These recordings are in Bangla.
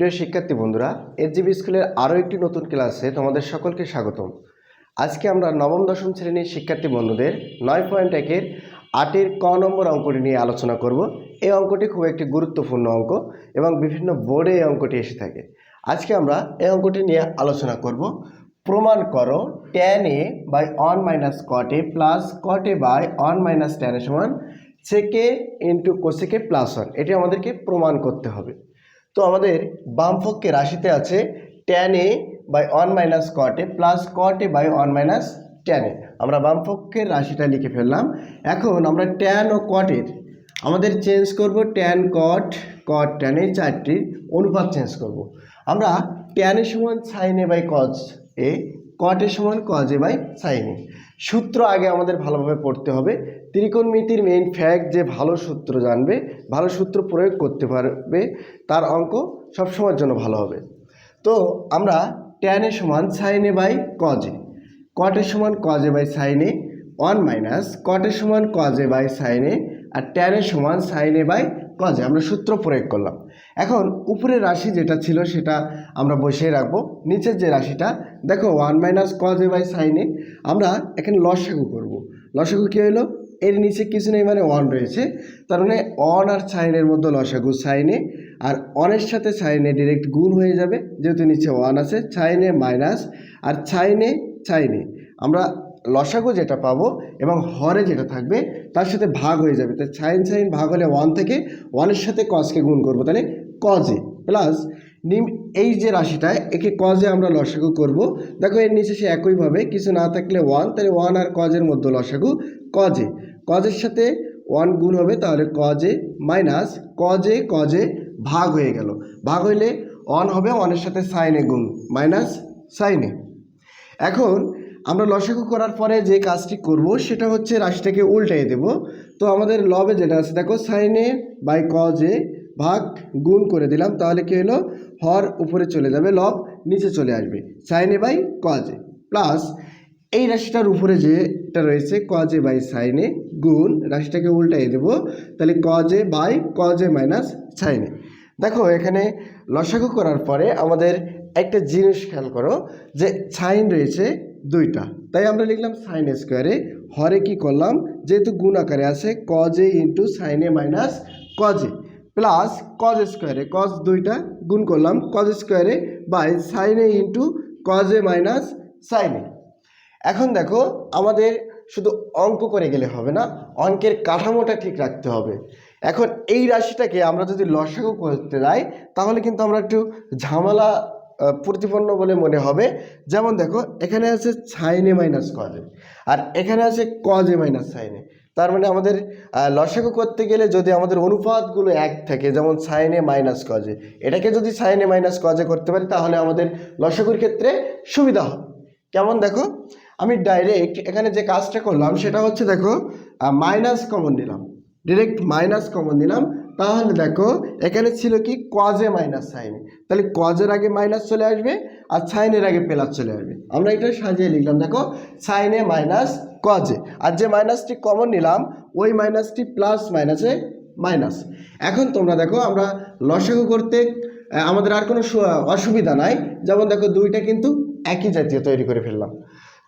প্রিয় শিক্ষার্থী বন্ধুরা, এসজিবি স্কুলের আরও একটি নতুন ক্লাসে তোমাদের সকলকে স্বাগতম। আজকে আমরা নবম, দশম শ্রেণির শিক্ষার্থী বন্ধুদের নয় পয়েন্ট একের আটের ক নম্বর অঙ্কটি নিয়ে আলোচনা করব। এই অঙ্কটি খুব একটি গুরুত্বপূর্ণ অঙ্ক এবং বিভিন্ন বোর্ডে এই অঙ্কটি এসে থাকে। আজকে আমরা এই অঙ্কটি নিয়ে আলোচনা করব। প্রমাণ করো tan A by one minus cot A plus cot A by one minus tan A সমান সেকে ইন্টু কোসেকে প্লাস ওয়ান এটি আমাদেরকে প্রমাণ করতে হবে। তো আমাদের বামপক্ষে রাশিতে আছে tan A by one minus cot A plus cot A by one minus tan A আমরা বামপক্ষের রাশিটা লিখে ফেললাম। এখন আমরা ট্যান ও কটের আমাদের চেঞ্জ করব ট্যান কট কট ট্যান এই চারটির অনুপাত চেঞ্জ করব। আমরা ট্যানের সমান sine A by cos A কটের সমান cos A by sine A সূত্র আগে আমাদের ভালোভাবে পড়তে হবে। ত্রিকোণমিতির মেইন ফ্যাক্ট যে ভালো সূত্র জানবে, ভালো সূত্র প্রয়োগ করতে পারবে, তার অঙ্ক সবসময়ের জন্য ভালো হবে। তো আমরা ট্যানে সমান সাইনে বাই কজে কটের সমান cos A by sine A one minus কটের সমান কজে বাই সাইনে আর ট্যানের সমান সাইনে বাই কজে আমরা সূত্র প্রয়োগ করলাম। এখন উপরের রাশি যেটা ছিল সেটা আমরা বসিয়ে রাখব। নিচের যে রাশিটা, দেখো ওয়ান মাইনাস কজে বাই সাইনে আমরা এখানে লসাগু করব। লসাগু কী হলো? এর নিচে কিছু নেই মানে ওয়ান রয়েছে। তার মানে অন আর সাইনের মধ্যে লসাগু সাইনে আর অনের সাথে সাইনে ডিরেক্ট গুণ হয়ে যাবে। যেহেতু নিচে ওয়ান আছে সাইনে মাইনাস আর সাইনে সাইনে আমরা লসাগু যেটা পাবো এবং হরে যেটা থাকবে, তার সাথে ভাগ হয়ে যাবে। তাই সাইন সাইন ভাগ হলে ওয়ান থেকে ওয়ানের সাথে কজকে গুণ করব, তাহলে কজে প্লাস নিম এই যে রাশিটা একে কজে আমরা লসাগু করব। দেখো এর নিচে সে একইভাবে কিছু না থাকলে ওয়ান তাহলে ওয়ান আর কজের মধ্যে লসাগু কজে কজের সাথে ওয়ান গুণ হবে, তাহলে কজে মাইনাস কজে কজে ভাগ হয়ে গেল। ভাগ হইলে ওয়ান হবে ওয়ানের সাথে সাইনে গুণ মাইনাস সাইনে এখন আমরা লসাগু করার পরে যে কাজটি করব, সেটা হচ্ছে রাশিটাকে উল্টাই দেব। তো আমাদের লবে যেটা আছে, দেখো সাইনে বাই কজে ভাগ গুণ করে দিলাম, তাহলে কি হলো? হর উপরে চলে যাবে লব নিচে চলে আসবে সাইনে বাই কজে প্লাস এই রাশিটার উপরে যেটা রয়েছে কজে বাই সাইনে গুণ রাশিটাকে উল্টাই দেব, তাহলে কজে বাই কজে মাইনাস সাইনে দেখো, এখানে লসাগু করার পরে আমাদের একটা জিনিস খেয়াল করো, যে সাইন রয়েছে দুইটা। তাই আমরা লিখলাম সাইন স্কোয়ারে হরে কি করলাম? যেহেতু গুণ আকারে আছে cos A into sine A minus cos A plus cos square A cos দুইটা গুণ করলাম কজ স্কোয়ারে বাই সাইনে ইন্টু কজে মাইনাস সাইনে এখন দেখো, আমাদের শুধু অঙ্ক করে গেলে হবে না, অঙ্কের কাঠামোটা ঠিক রাখতে হবে। এখন এই রাশিটাকে আমরা যদি লসাগু করতে যাই, তাহলে কিন্তু আমরা একটু ঝামেলা প্রতিপন্ন বলে মনে হবে। যেমন দেখো, এখানে আছে সাইনে মাইনাস কজে আর এখানে আছে কজে মাইনাস সাইনে তার মানে আমাদের লসাগু করতে গেলে যদি আমাদের অনুপাতগুলো এক থাকে, যেমন সাইনে মাইনাস কজে এটাকে যদি সাইনে মাইনাস কজে করতে পারি, তাহলে আমাদের লসাগুর ক্ষেত্রে সুবিধা হবে। কেমন দেখো, আমি ডাইরেক্ট এখানে যে কাজটা করলাম, সেটা হচ্ছে দেখো মাইনাস কমন নিলাম। ডিরেক্ট মাইনাস কমন নিলাম। তাহলে দেখো, এখানে ছিল কি? কজে মাইনাস সাইনে তাহলে কজের আগে মাইনাস চলে আসবে আর সাইনের আগে প্লাস চলে আসবে। আমরা এটা সাজিয়ে লিখলাম, দেখো সাইনে মাইনাস কজে আর যে মাইনাসটি কমন নিলাম, ওই মাইনাসটি প্লাস মাইনাসে মাইনাস এখন তোমরা দেখো, আমরা লসাগু করতে আমাদের আর কোনো অসুবিধা নাই। যেমন দেখো, দুইটা কিন্তু একই জাতীয় তৈরি করে ফেললাম।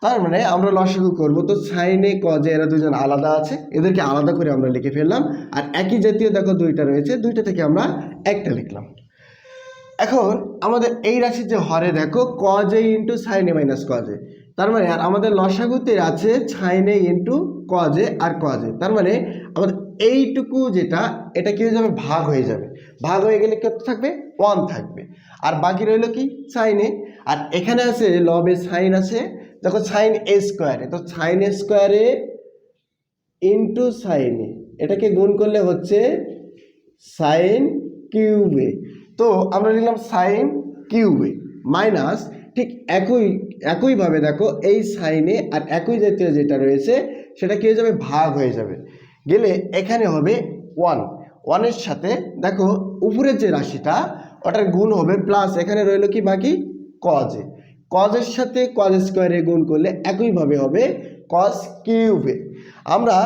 তার মানে আমরা লসাগু করব। তো সাইনে কজে এরা দুজন আলাদা আছে। এদেরকে আলাদা করে আমরা লিখে ফেললাম। আর একই জাতীয় দেখো দুইটা রয়েছে। দুইটা থেকে আমরা একটা লিখলাম। এখন আমাদের এই রাশির যে হরে দেখো কজে ইন্টু সাইনে মাইনাস কজে তার মানে আর আমাদের লসাগুতে আছে ছাইনে ইন্টু কজে আর কজে তার মানে আমাদের এইটুকু যেটা, এটা কি হয়ে যাবে? ভাগ হয়ে যাবে। ভাগ হয়ে গেলে কত থাকবে? ওয়ান থাকবে। আর বাকি রইল কি? সাইনে আর এখানে আছে লবে সাইন আছে দেখো সাইন এ স্কোয়ারে তো সাইন এ স্কোয়ারে ইন্টু সাইনে এটাকে গুণ করলে হচ্ছে সাইন কিউবে তো আমরা নিলাম সাইন কিউবে মাইনাস ঠিক একই একইভাবে দেখো এই সাইনে আর একই জাতীয় যেটা রয়েছে, সেটা কি হয়ে যাবে? ভাগ হয়ে যাবে। গেলে এখানে হবে ওয়ান ওয়ানের সাথে দেখো উপরের যে রাশিটা, ওটার গুণ হবে প্লাস এখানে রইল কি বাকি? কজে কজের সাথে কজ স্কোয়ারে গুণ করলে একইভাবে হবে কজ কিউবে আমরা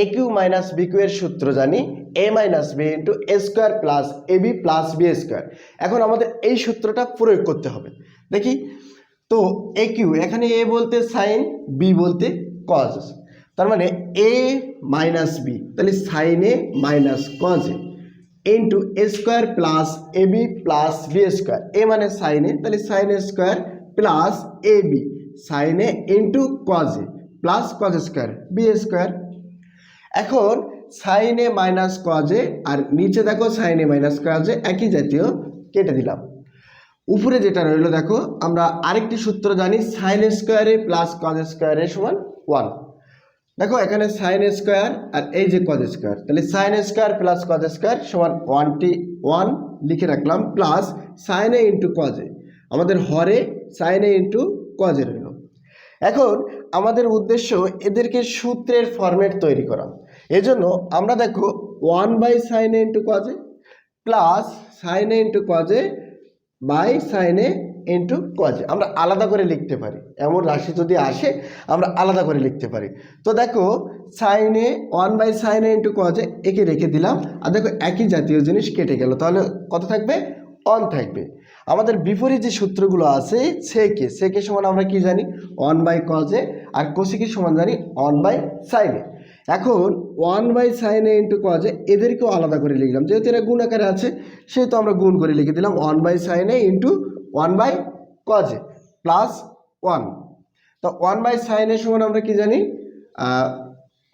A cube minus B cube এর সূত্র জানি A minus B into A square plus A B plus B square এখন আমাদের এই সূত্রটা প্রয়োগ করতে হবে। দেখি, তো এ কিউ এখানে এ বলতে সাইন বি বলতে কজ তার মানে এ মাইনাস বি তাহলে sine A minus cos A. Into A square plus A B plus B square A মানে সাইন তাহলে sine square plus A B sine into cos plus cos square B square এখন সাইন মাইনাস কজে আর নিচে দেখো সাইন মাইনাস কজে একই জাতীয় কেটে দিলাম। উপরে যেটা রইল দেখো, আমরা আরেকটি সূত্র জানি সাইন স্কোয়ারে প্লাস কজ স্কোয়ারে সমান ওয়ান দেখো, এখানে সাইন স্কোয়ার আর এই যে কজ স্কোয়ার তাহলে sine square plus cos square সমান ওয়ানটি ওয়ান লিখে রাখলাম প্লাস সাইন ইন্টু কজে আমাদের হরে সাইন ইন্টু কজে রইল। এখন আমাদের উদ্দেশ্য এদেরকে সূত্রের ফরম্যাট তৈরি করা। এজন্য আমরা দেখো one by sine into cos A plus sine into cos A by sine into cos A আমরা আলাদা করে লিখতে পারি। এমন রাশি যদি আসে, আমরা আলাদা করে লিখতে পারি। তো দেখো sine A one by sine A into cos A একে রেখে দিলাম। আর দেখো, একই জাতীয় জিনিস কেটে গেল। তাহলে কত থাকবে? অন থাকবে। আমাদের বিপরীত যে সূত্রগুলো আছে সেকে সেকে সমান আমরা কি জানি? ওয়ান বাই কজে আর কোসিকে সমান জানি ওয়ান বাই সাইনে এখন one by sine A into cos A এদেরকেও আলাদা করে লিখলাম। যেহেতু এরা গুণ আকারে আছে, সেহেতু আমরা গুণ করে লিখে দিলাম one by sine A into one by cos A plus one তো ওয়ান বাই সাইনের সমান আমরা কি জানি?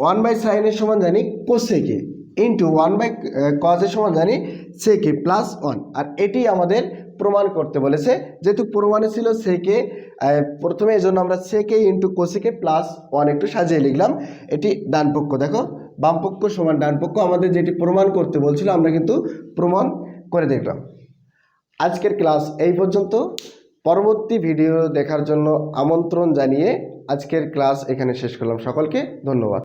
ওয়ান বাই সাইনের সমান জানি কোসেকে ইন্টু ওয়ান বাই কজের সমান জানি সেকে প্লাস ওয়ান আর এটি আমাদের প্রমাণ করতে বলেছে। যেহেতু প্রমাণে ছিল সেকে প্রথমে এই জন্য আমরা সেকে ইন্টু কোসেকে প্লাস ওয়ান একটু সাজিয়ে লিখলাম। এটি ডানপক্ষ দেখো বামপক্ষ সমান ডানপক্ষ আমাদের যেটি প্রমাণ করতে বলছিল, আমরা কিন্তু প্রমাণ করে দেখলাম। আজকের ক্লাস এই পর্যন্ত। পরবর্তী ভিডিও দেখার জন্য আমন্ত্রণ জানিয়ে আজকের ক্লাস এখানে শেষ করলাম। সকলকে ধন্যবাদ।